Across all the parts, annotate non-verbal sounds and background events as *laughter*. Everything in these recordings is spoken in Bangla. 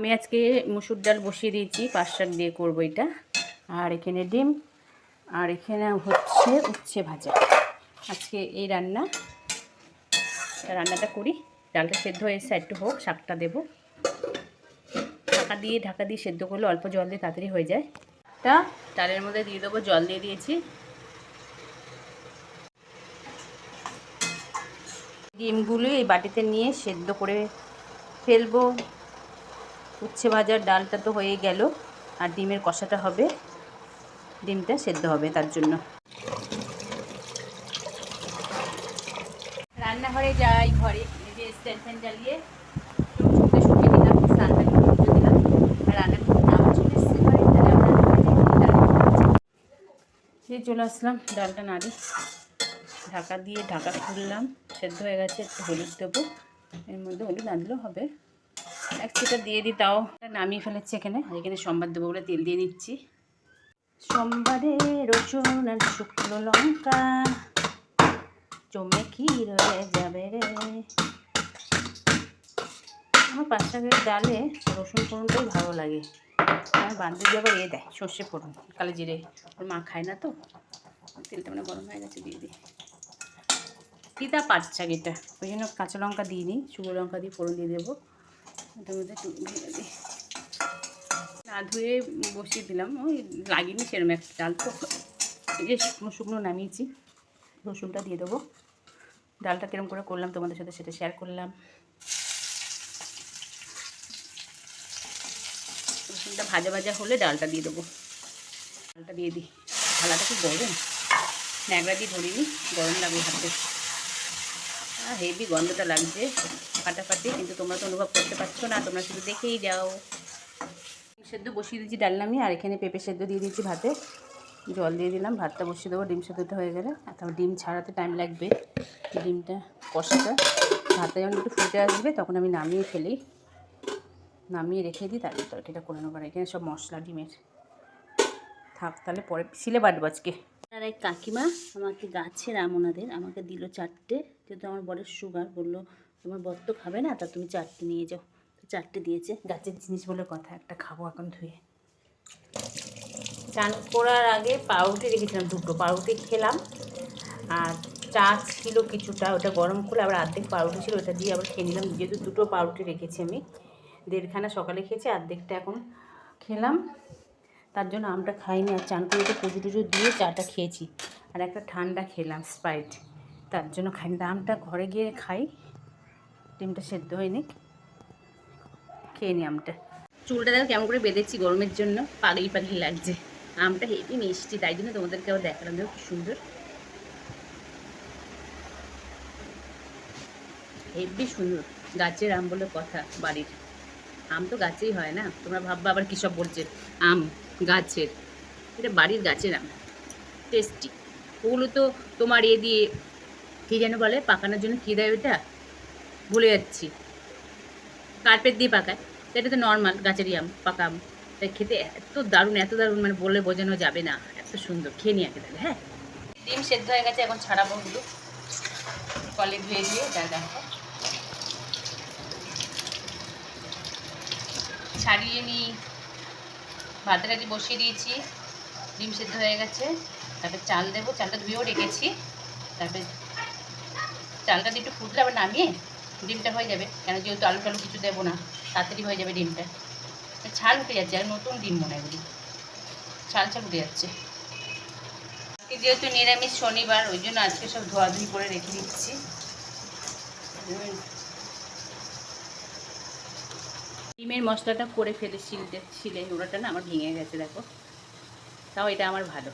আমি আজকে মুসুর ডাল বসিয়ে দিয়েছি, পাঁচ শাক দিয়ে করব এটা। আর এখানে ডিম, আর এখানে হচ্ছে উচ্ছে ভাজা। আজকে এই রান্না, রান্নাটা করি। ডালটা সেদ্ধ হয়ে একটু হোক, শাকটা দেবো। ঢাকা দিয়ে ঢাকা দিয়ে সেদ্ধ করলে অল্প জল দিয়ে তাড়াতাড়ি হয়ে যায়। তা ডালের মধ্যে দিয়ে দেবো, জল দিয়ে দিয়েছি। ডিমগুলো এই বাটিতে নিয়ে সেদ্ধ করে ফেলব। উচ্ছে ভাজার ডালটা তো হয়ে গেল, আর ডিমের কষাটা হবে। ডিমটা সেদ্ধ হবে তার জন্য। রান্নাঘরে যাই, ঘরে স্ট্যান্ড ফ্যান জ্বালিয়ে দিয়ে চলে আসলাম, ডালটা নাড়ি। ঢাকা দিয়ে ঢাকা খুললাম, সেদ্ধ হয়ে গেছে, একটু হলুদ দেবো। এর মধ্যে হলুদ আনলেও হবে। এক চিটা দিয়ে দিই তাও। নামিয়ে ফেলেছি এখানে। এখানে সোমবার দেবো বলে তেল দিয়ে নিচ্ছি। সোমবারে রসুন আর শুকনো লঙ্কা। জমে কি রয়ে যাবে রে? আমার পাঁচ টাকার ডালে রসুন ফোড়নটাই ভালো লাগে। আমার বান্ধবী আবার এ দেয়, সর্ষে ফোড়ন, কালো জিরে। ওর মা খায় না তো। তেলটা মানে গরম হয়ে গেছে, দিয়ে দিই। তিতা পাঁচ এটা। ওই জন্য কাঁচা লঙ্কা দিই নি শুকনো লঙ্কা দিয়ে ফোড়ন দিয়ে দেবো। দিই। না ধুয়ে বসিয়ে দিলাম, ওই লাগেনি সেরকম একটা ডাল। তো যে শুকনো শুকনো নামিয়েছি, রসুনটা দিয়ে দেবো। ডালটা কিরম করে করলাম তোমাদের সাথে সেটা শেয়ার করলাম। রসুনটা ভাজা ভাজা হলে ডালটা দিয়ে দেবো। ডালটা দিয়ে দিই। থালাটা কি গরম? ন্যাকড়া দিয়ে ধরিনি, গরম লাগবে হাতে হেভি গন্ধটা লাগছে। ফাটাফাটি, কিন্তু তোমরা তো অনুভব করতে পারছ না, তোমরা শুধু দেখেই যাও। সেদ্ধ বসিয়ে দিয়েছি ডাল নামিয়ে, আর এখানে পেঁপে সেদ্ধ দিয়ে দিয়েছি ভাতে। জল দিয়ে দিলাম, ভাতটা বসিয়ে দেবো, ডিম সেদ্ধটা হয়ে গেলে। আর তারপর ডিম ছাড়াতে টাইম লাগবে। ডিমটা কষাটা ভাতটা যখন একটু ফুটে আসবে, তখন আমি নামিয়ে ফেলি। নামিয়ে রেখে দিই, তারপর তরকারিটা করে নেব। এখানে সব মশলা ডিমের। থাক, তাহলে পরে সিলে বাটবো আজকে। আর এক কাকিমা আমাকে গাছের আম ওনাদের, আমাকে দিল চারটে। যেহেতু আমার বরের সুগার বলল, তোমার বর তো খাবে না, তা তুমি চারটে নিয়ে যাও। তো চারটে দিয়েছে, গাছের জিনিস বলে কথা, একটা খাব এখন ধুয়ে। চান করার আগে পাউরুটি রেখেছিলাম, দুটো পাউরুটি খেলাম, আর চা ছিল কিছুটা, ওটা গরম করে আবার অর্ধেক পাউরুটি ছিল, ওটা দিয়ে আবার খেয়ে নিলাম। যেহেতু দুটো পাউরুটি রেখেছি আমি, দেড়খানা সকালে খেয়েছি অর্ধেকটা এখন খেলাম। তার জন্য আমটা খাইনি, আর চান করে পুজো টুজো দিয়ে চাটা খেয়েছি। আর একটা ঠান্ডা খেলাম স্প্রাইট তার জন্য খাইনি তা আমটা ঘরে গিয়ে খাই। ডিমটা সেদ্ধ হয়নি খেয়ে নি আমটা। চুলটা দেখো কেমন করে বেঁধেছি গরমের জন্য। পাগলি পাগলি লাগছে। আমটা হেভি মিষ্টি, তাই জন্য তোমাদেরকে আবার দেখালাম। দেখো কি সুন্দর। হেভি সুন্দর। গাছের আম বলে কথা বাড়ির। আম তো গাছেই হয় না? তোমরা ভাববা আবার কী সব বলছে? আম গাছের। এটা বাড়ির গাছের আম। টেস্টি। ওগুলো তো তোমার এ দিয়ে কী যেন বলে, পাকানোর জন্য কী দেয় ওইটা? ভুলে যাচ্ছি। কার্পেট দিয়ে পাকায়। তো এটা তো নর্মাল গাছেরই আম, পাকা আম। তাই খেতে এত দারুণ এত দারুণ মানে বলে বোঝানো যাবে না। এত সুন্দর, খেয়ে নিয়ে আগে তাহলে হ্যাঁ? ডিম সেদ্ধ হয়ে গেছে, এখন ছাড়াবো ওগুলো কলে ধুয়ে দিয়ে, যা দেখো। ছাড়িয়ে নিই। ভাতের কাছে বসিয়ে দিয়েছি। ডিম সেদ্ধ হয়ে গেছে। তারপর চাল দেবো। চালটা ধুয়েও রেখেছি। তারপরে চালটা দিয়ে একটু ফুটলে আবার নামিয়ে ডিমটা হয়ে যাবে। কেন যেহেতু আলু টালু কিছু দেবো না, তাড়াতাড়ি হয়ে যাবে ডিমটা। ছাল উঠে যাচ্ছে, আর নতুন ডিম মনে হয় ছাল ছাল উঠে যাচ্ছে। যেহেতু নিরামিষ শনিবার, ওই জন্য আজকে সব ধোয়াধুয়ি করে রেখে দিচ্ছি। ডিমের মশলাটা করে ফেলে শিলতে, শিলে ওটাটা না আমার ভেঙে গেছে, দেখো। তাও এটা আমার ভালো।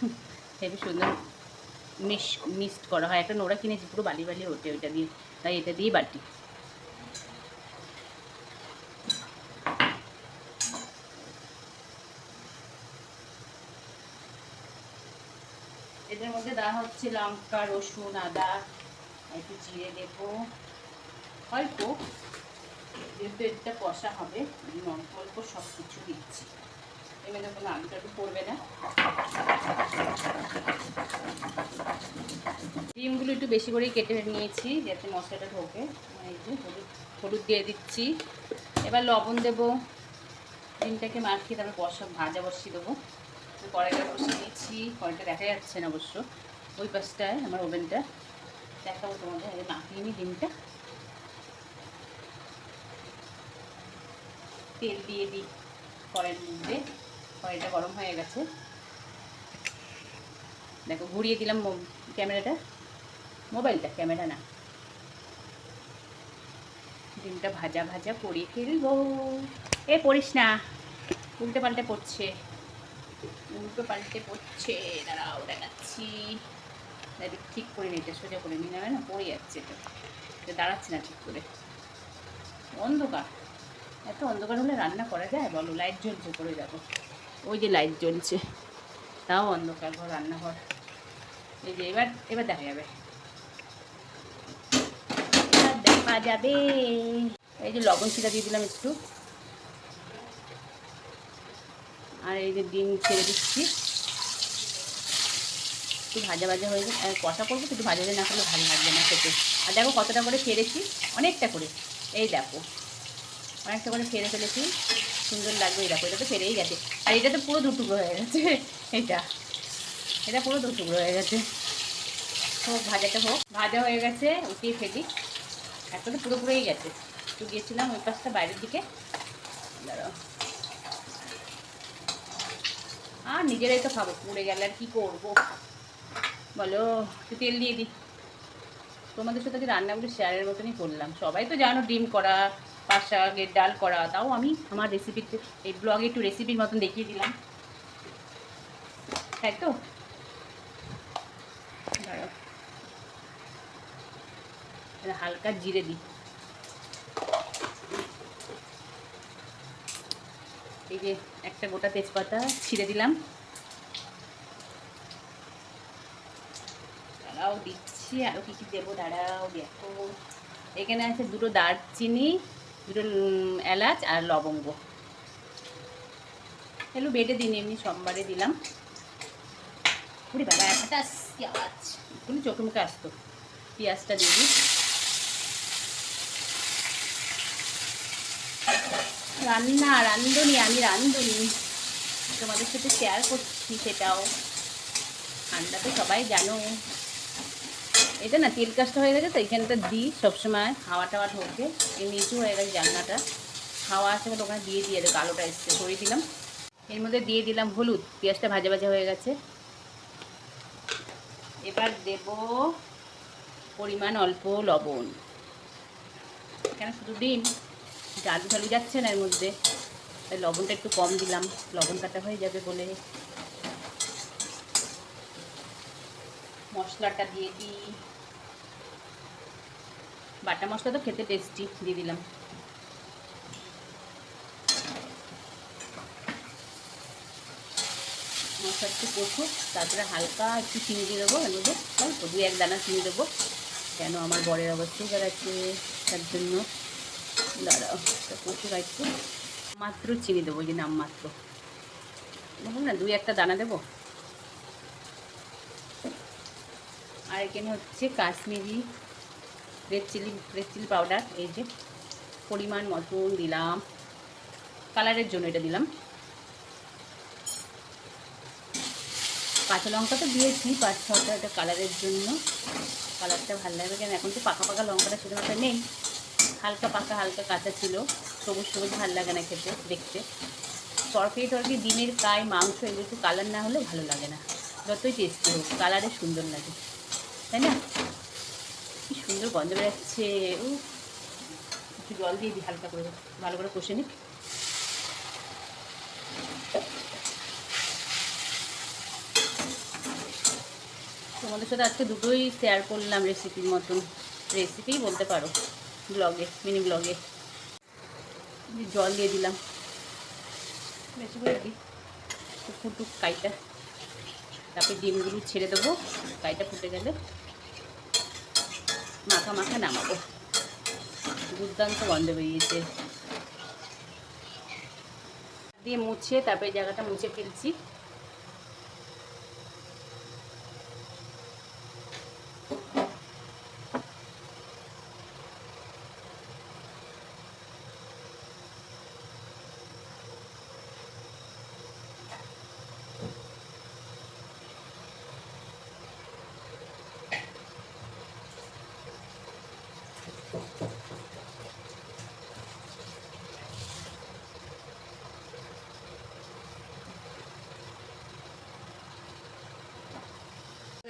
*laughs* হেবি সুন্দর মিশ মিক্সড করা হয়। একটা নোড়া কিনেছি পুরো বালি বালি ওঠে ওইটা দিয়ে। তাই এটা দিয়েই বাটি। এটার মধ্যে দেওয়া হচ্ছে লঙ্কা, রসুন, আদা, একটু জিরে দেবো। অল্প যেহেতু এটা কষা হবে অল্প অল্প সব কিছু দিচ্ছি। এমনি কোনো আলুটা টালু পড়বে না। একটু বেশি করেই কেটে নিয়েছি, যাতে মশলাটা ঢোকে। হলুদ হলুদ দিয়ে দিচ্ছি। এবার লবণ দেবো, ডিমটাকে মাখিয়ে তারপর বসা, ভাজা বসিয়ে দেবো। কড়াইটা বসিয়ে দিয়েছি কড়াইটা দেখা যাচ্ছে না অবশ্য। ওই পাশটায়, আমার ওভেনটা, দেখাবো তোমাদের আগে মাখিয়ে নিই ডিমটা। তেল দিয়ে দিই কড়াইয়ের মধ্যে, কড়াইটা গরম হয়ে গেছে। দেখো, ঘুরিয়ে দিলাম ক্যামেরাটা। মোবাইলটা, ক্যামেরা না। ডিমটা ভাজা ভাজা করে ফেলব। এ পড়িস না। উল্টে পাল্টে পড়ছে। উল্টো পাল্টে পড়ছে। দাঁড়াও, দেখাচ্ছি। দাঁড়িয়ে ঠিক করে নিতে সোজা করে নিয়ে নেবে না পড়ে যাচ্ছে এটা। এটা দাঁড়াচ্ছে না ঠিক করে। অন্ধকার। এত অন্ধকার হলে রান্না করা যায়? বলো, লাইট জ্বলছে করে যাব। ওই যে লাইট জ্বলছে। তাও অন্ধকার ঘর, রান্নাঘর। এই যে, এবার এবার দেখা যাবে। দেখা যাবে। এই যে লবণ ছিটা দিয়ে দিলাম একটু। আর এই যে ডিম ছেড়ে দিচ্ছি। একটু ভাজা ভাজা হয়ে যায় কষা করব তো, একটু ভাজা ভাজা না করলে ভালো লাগবে না খেতে। আর দেখো কতটা করে ফেরেছি অনেকটা করে। এই দেখো, অনেকটা করে ফেরে ফেলেছি। সুন্দর লাগবে, এই দেখো, এটা তো ফেরেই গেছে। আর এটা তো পুরো দুটুকরো হয়ে গেছে, এটা। এটা পুরো দুটুকরো হয়ে গেছে। হোক, ভাজাটা হোক। ভাজা হয়ে গেছে, উঠিয়ে ফেলি। একটা তো পুরোপুরোই গেছে। একটু গিয়েছিলাম ওই পাশটা বাইরের দিকে। দাঁড়াও। আর নিজেরাই তো খাব, পুড়ে গেলে আর কী করব? বলো তেল দিয়ে দিই। তোমাদের সাথে যে রান্নাগুলো শেয়ারের মতনই করলাম। সবাই তো জানো ডিম করা পাঁচ শাকের ডাল করা, তাও আমি আমার রেসিপিতে এই ব্লগে একটু রেসিপির মতন দেখিয়ে দিলাম। তাই তো দাঁড়াও। এটা হালকা জিরে দিই। এই যে একটা গোটা তেজপাতা ছিঁড়ে দিলাম। দাঁড়াও, দিচ্ছি। আরও কী কী দেবো? দাঁড়াও, দেখো। এখানে আছে দুটো দারচিনি, দুটো এলাচ আর লবঙ্গ। এগুলো বেটে দিন এমনি সোমবারে দিলাম। পুরি বাবা একটা চোখে মুখে আসতো। পেঁয়াজটা দিয়ে দিই। রান্না রান্ধনি আমি রান্ধনি তোমাদের সাথে শেয়ার করছি সেটাও। ঠান্ডা তো সবাই জানো। এটা না, তেল কাজটা হয়ে গেছে তো এইখানটা দিই সবসময়। হাওয়া টাওয়া ঢোকে, এই নিচু হয়ে গেছে জানলাটা। হাওয়া আসে বলে ওখানে দিয়ে দিয়ে কালোটা এসছে, সরিয়ে দিলাম। এর মধ্যে দিয়ে দিলাম হলুদ, পেঁয়াজটা ভাজা ভাজা হয়ে গেছে। এবার দেব পরিমাণ অল্প লবণ। কেন শুধু ডিম? আলু ঢালু যাচ্ছে না এর মধ্যে। তাই লবণটা একটু কম দিলাম। লবণ কাটা হয়ে যাবে বলে। মশলাটা দিয়ে দিই। বাটা মশলা তো খেতে টেস্টি দিয়ে দিলাম। মশলা একটু কষুক, তারপরে হালকা একটু চিনি দিয়ে দেবো, এর মধ্যে দু এক দানা চিনি দেবো। কেন আমার বরের সুগার আছে তার জন্য। মাত্র চিনি দেবো যে নাম মাত্র। বলুন না, দুই একটা দানা দেবো। আর এখানে হচ্ছে Kashmiri red chilli red chilli powder এই যে পরিমাণ মতন দিলাম। কালারের জন্য এটা দিলাম। কাঁচা লঙ্কা তো দিয়েছি পাঁচ ছটা এটা কালারের জন্য। কালারটা ভালো লাগবে কেন? এখন তো পাকা পাকা লঙ্কাটা শুধুমাত্র নেই। হালকা পাকা হালকা কাঁচা ছিল। সবুজ সবুজ ভালো লাগে না খেতে, দেখতে। তরকারি তরকারি ডিমের কাই মাংস এগুলো একটু কালার না হলে ভালো লাগে না। যতই টেস্টি হোক কালারে সুন্দর লাগে। তাই না? কি সুন্দর গন্ধ বেরোচ্ছে। ও একটু জল দিয়ে দিই হালকা করে, ভালো করে কষে নিই তোমাদের সাথে আজকে দুটোই শেয়ার করলাম রেসিপির মতন। রেসিপিই বলতে পারো। ব্লগে, মিনি ব্লগে। জল দিয়ে দিলাম। বেশি করে দিই ফুটুক কাইটা, তারপরে ডিমগুলো ছেড়ে দেবো। কাইটা ফুটে গেলে মাখা মাখা নামাবো। দুর্দান্ত গন্ধ বেরিয়েছে। দিয়ে মুছে, তারপরে জায়গাটা মুছে ফেলছি।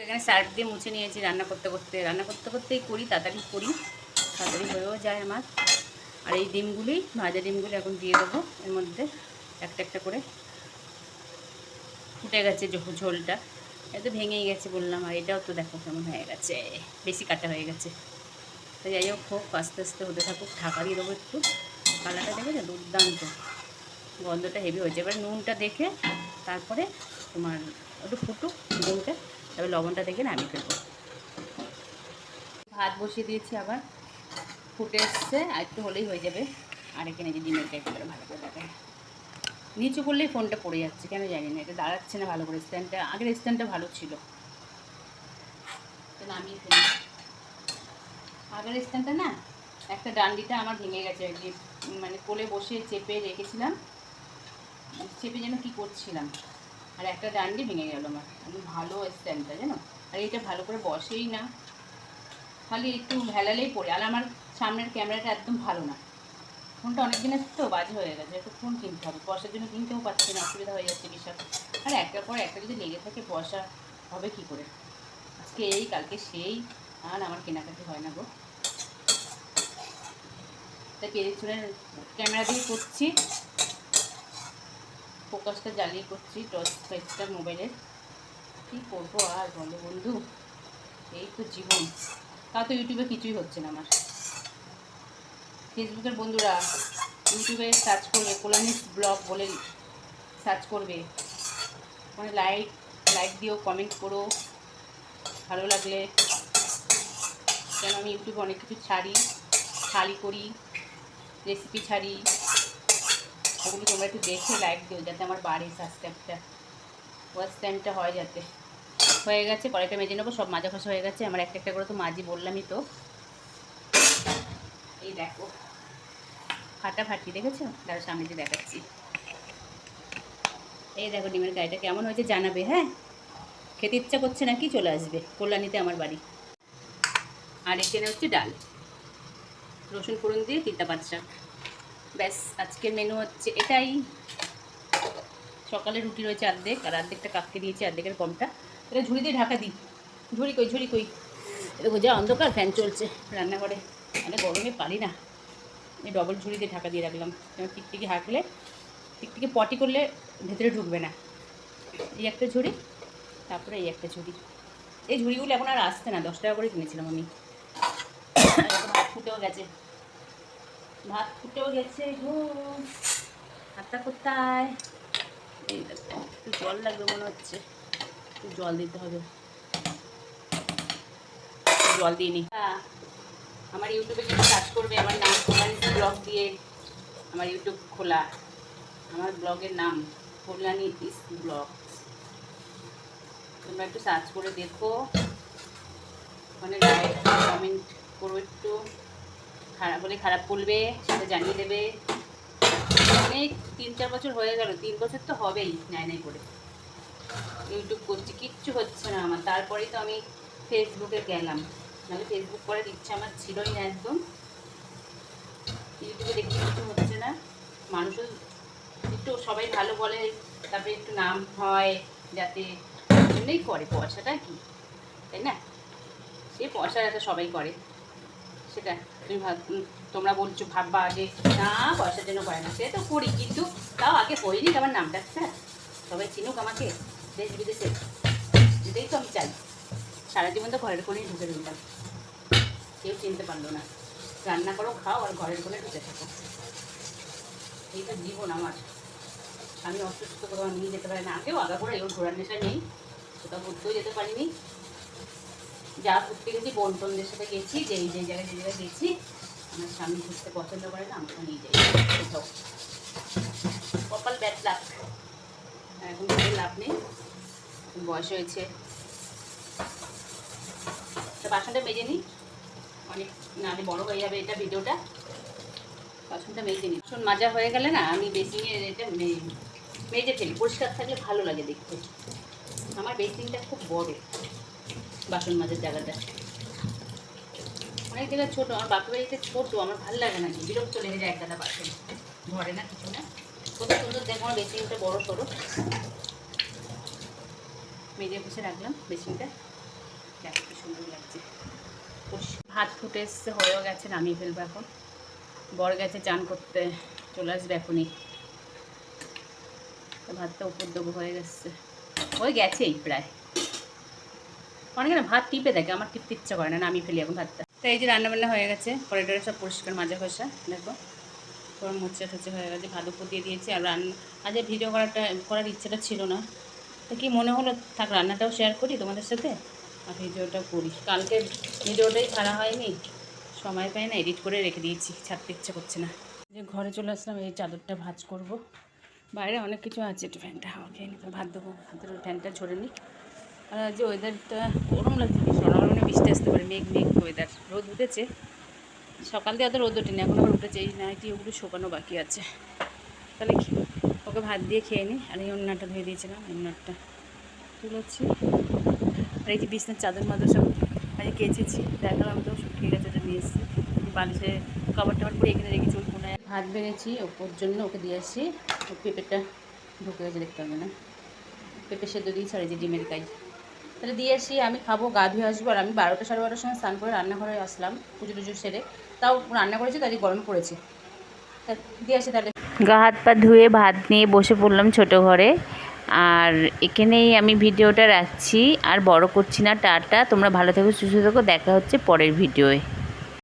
এখানে সার্ফ দিয়ে মুছে নিয়েছি, রান্না করতে করতে, রান্না করতে করতেই করি, তাড়াতাড়ি করি, তাড়াতাড়ি হয়েও যায় আমার। আর এই ডিমগুলি, ভাজা ডিমগুলি এখন দিয়ে দেবো, এর মধ্যে একটা একটা করে। ফুটে গেছে ঝোলটা। এত ভেঙেই গেছে বললাম, আর এটাও তো দেখো কেমন হয়ে গেছে, বেশি কাটা হয়ে গেছে। তো যাই হোক হোক, আস্তে আস্তে হতে থাকুক, ঢাকা দিয়ে দেবো একটু। কালারটা দেখবে না দুর্দান্ত। গন্ধটা হেভি হয়েছে। এবার নুনটা দেখে তারপরে তোমার একটু ফুটুক ডিমটা তারপরে লবণটা দেখে নামিয়ে ফেলব ভাত বসিয়ে দিয়েছি আবার। ফুটে এসছে, আর একটু হলেই হয়ে যাবে। আর এখানে যে ডিমের একেবারে ভালো করে দেখায়। নিচু করলেই ফোনটা পড়ে যাচ্ছে, কেন জানি না, এটা দাঁড়াচ্ছে না ভালো করে। স্ট্যান্ডটা আগের স্ট্যান্ডটা ভালো ছিল। তো নামিয়ে ফেলি। আগের স্ট্যান্ডটা না, একটা ডান্ডিটা আমার ভেঙে গেছে মানে কোলে বসে চেপে রেখেছিলাম। চেপে যেন কি করছিলাম। আর একটা ডান্ডি ভেঙে গেল আমার। একদম ভালো স্ট্যান্ডটা জানো? আর এটা ভালো করে বসেই না। খালি একটু ভেলালেই পড়ে। আর আমার সামনের ক্যামেরাটা একদম ভালো না। ফোনটা অনেক দিনের তো, বাজে হয়ে গেছে। একটু ফোন কিনতে হবে। বসার জন্য কিনতেও পারছি না, অসুবিধা হয়ে যাচ্ছে বিশাল। আর একটার পর একটা যদি লেগে থাকে বসা, হবে কি করে? আজকে এই, কালকে সেই। আর আমার কেনাকাটি হয় না গো। তাই পেরেছনের ক্যামেরা দিয়ে করছি। ফোকাসটা জ্বালিয়ে করছি, টর্চ লাইটটা মোবাইলের কী করব আর বলো বন্ধু? এই তো জীবন। তা তো ইউটিউবে কিছুই হচ্ছে না আমার। ফেসবুকের বন্ধুরা, ইউটিউবে সার্চ করবে, কোলানিস ব্লগ বলে সার্চ করবে। মানে লাইক লাইক দিও, কমেন্ট করো। ভালো লাগলে কেন আমি ইউটিউবে অনেক কিছু ছাড়ি থালি করি, রেসিপি ছাড়ি। ওগুলো তোমরা একটু দেখে লাইক দিও যাতে আমার বাড়ে সাবস্ক্রাইবটা ওয়াচ টাইমটা হয় যাতে। হয়ে গেছে কড়াইটা মেজে নেব, সব মাজা খসা হয়ে গেছে। আমার একটা একটা করে তো মাজি বললামই তো। এই দেখো। ফাটাফাটি দেখেছ? তার সামনে যে দেখাচ্ছি। এই দেখো, ডিমের গাড়িটা কেমন হয়েছে জানাবে হ্যাঁ? খেতে ইচ্ছা করছে নাকি? চলে আসবে, কল্যাণীতে আমার বাড়ি। আর এখানে হচ্ছে ডাল। রসুন ফোড়ন দিয়ে তিনটা পাঁচ ব্যাস, আজকের মেনু হচ্ছে এটাই। সকালে রুটি রয়েছে আর্ধেক আর অর্ধেকটা কাককে দিয়েছি, অর্ধেকের কমটা এটা ঝুড়ি দিয়ে ঢাকা দিই। ঝুড়ি কই ঝুড়ি কই? দেখো যা অন্ধকার ফ্যান চলছে রান্নাঘরে। মানে গরমে পারি না। এই ডবল ঝুড়ি দিয়ে ঢাকা দিয়ে রাখলাম। টিকটিকি হাঁকলে, টিকটিকি পটি করলে ভেতরে ঢুকবে না। এই একটা ঝুড়ি, তারপরে এই একটা ঝুড়ি। এই ঝুড়িগুলো এখন আর আসছে না, দশ টাকা করে কিনেছিলাম আমি। ফুটেও গেছে। ভাত ফুটেও গেছে গো ভাতটা কোথায়? এই একটু জল লাগবে মনে হচ্ছে। একটু জল দিতে হবে। জল দিয়ে নি। আমার ইউটিউবে কিছু সার্চ করবে, আমার নাম কল্যাণী ব্লগ দিয়ে আমার ইউটিউব খোলা। আমার ব্লগের নাম কল্যাণী ইস ব্লগ। তোমরা একটু সার্চ করে দেখো। ওখানে লাইক কমেন্ট করো একটু। খারাপ হলে খারাপ বলবে, সেটা জানিয়ে দেবে। অনেক তিন চার বছর হয়ে গেল, তিন বছর তো হবেই নাই নাই করে। ইউটিউব করছি, কিচ্ছু হচ্ছে না আমার। তারপরেই তো আমি ফেসবুকে গেলাম। নাহলে ফেসবুক করার ইচ্ছা আমার ছিলই না একদম। ইউটিউবে দেখতে কিছু হচ্ছে না। মানুষও একটু সবাই ভালো বলে, তারপরে একটু নাম হয়, যাতে জন্যই করে। পয়সাটা কি? তাই না? সে পয়সা একটা সবাই করে। সেটা তুমি তোমরা বলছো ভাববা যে না পয়সার জন্য করে না। সে তো করি কিন্তু তাও আগে হয়নি আমার নামটা হ্যাঁ? সবাই চিনুক আমাকে, দেশ বিদেশে। এটাই তো আমি চাই। সারা জীবন তো ঘরের কোণেই ঢুকে রইলাম। কেউ চিনতে পারল না। রান্না করো, খাও, আর ঘরের কোণে ঢুকে থাকো। এই তো জীবন আমার। আমি অসুস্থ কোথাও নিয়ে যেতে পারি না। আগেও আগা করে এও ঘোরার নেশা নেই। কোথাও ঘুরতেও যেতে পারিনি। যা ঘুরতে গেছি বন্টনদের সাথে গেছি, যে এই যে জায়গায় যে জায়গায় গেছি, আমার স্বামী ঘুরতে পছন্দ করে না আমাকে নিয়ে যাই। কোথাও কপাল ব্যাট লাভ এখন কোনো লাভ নেই। বয়স হয়েছে। তো বাসনটা মেজে নিই অনেক নালে বড় হয়ে যাবে এটা ভিডিওটা। বাসনটা মেজে নিই বাসন মাজা হয়ে গেলে না, আমি বেসিংয়ে এটা মেজে ফেলি। পরিষ্কার থাকলে ভালো লাগে দেখতে। আমার বেসিংটা খুব বড়। বাসন মাজার জায়গাটা। অনেক জায়গায় ছোটো, আমার বাপের বাড়িতে ছোটো, আমার ভালো লাগে না, বিরক্ত লেগে যায় এক বাসন ঘরে না, কিছু না। কত সুন্দর দেখো, আমার বেসিংটা বড় সড়ো। মেজে বসে রাখলাম বেসিংটা সুন্দর লাগছে। ভাত ফুটে এসছে, হয়েও গেছে, নামিয়ে ফেলব এখন। বর গেছে চান করতে, চলে আসবে এখনই। ভাতটা উপর দেবো হয়ে গেছে। হয়ে গেছেই প্রায়। অনেকে না ভাত টিপে দেখে আমার টিপতে ইচ্ছা করে না নামিয়ে ফেলি এখন ভাতটা। তো এই যে রান্নাবান্না হয়ে গেছে করিডোরে সব পরিষ্কার মাজা ঘষা, দেখো। তোর মুচ্ছে টুচ্ছে হয়ে গেছে ভাত উপর দিয়ে দিয়েছি, আর রান্না আজ ভিডিও করাটা করার ইচ্ছাটা ছিল না। তো কি মনে হলো, থাক রান্নাটাও শেয়ার করি তোমাদের সাথে? আর ভিডিওটা করি। কালকে ভিডিওটাই ছাড়া হয়নি, সময় পাই না এডিট করে রেখে দিয়েছি, ছাড়তে ইচ্ছে করছে না। যে ঘরে চলে আসলাম, এই চাদরটা ভাজ করব। বাইরে অনেক কিছু আছে, একটু ফ্যানটা হাওয়া খেয়ে নিতে ভাত দেবো হাতের ফ্যানটা ঝরে নিই। আর আজ যে ওয়েদারটা গরম লাগছে ভীষণ আমার মনে বৃষ্টি আসতে পারে, মেঘ মেঘ ওয়েদার রোদ উঠেছে। সকাল দিয়ে অত রোদ ওঠেনি, এখন আবার উঠেছে। এই নাইটি ওগুলো শুকানো বাকি আছে। তাহলে ওকে ভাত দিয়ে খেয়ে নিই আর এই অন্যটা ধুয়ে দিয়েছিলাম অন্যটা তুলেছি। আর এই যে বিছনার চাদর মাদর সব আজকে কেচেছি। দেখালাম তো ঠিক আছে, ওটা নিয়ে এসেছি। বালিশে কভার টাবার করে এখানে রেখেছি, ওই কোনায়। ভাত বেড়েছি, ওপর জন্য ওকে দিয়ে আসি। ও পেঁপেটা ঢুকে গেছে দেখতে হবে না। পেঁপে সেদ্ধ দিয়েছি আর এই যে ডিমের কাজ। তাহলে দিয়ে আসি, আমি খাব, গা ধুয়ে আসব, আর আমি বারোটা সাড়ে বারোটার সময় স্নান করে রান্নাঘরে আসলাম, পুজো টুজো সেরে। তাও রান্না করেছি তাই গরম করেছি। তা দিয়ে আসি তাহলে। গা হাত পা ধুয়ে ভাত নিয়ে বসে পড়লাম ছোট ঘরে। আর এখানেই আমি ভিডিওটা রাখছি, আর বড় করছি না, টাটা, তোমরা ভালো থেকো, সুস্থ থেকো, দেখা হচ্ছে পরের ভিডিওয়ে।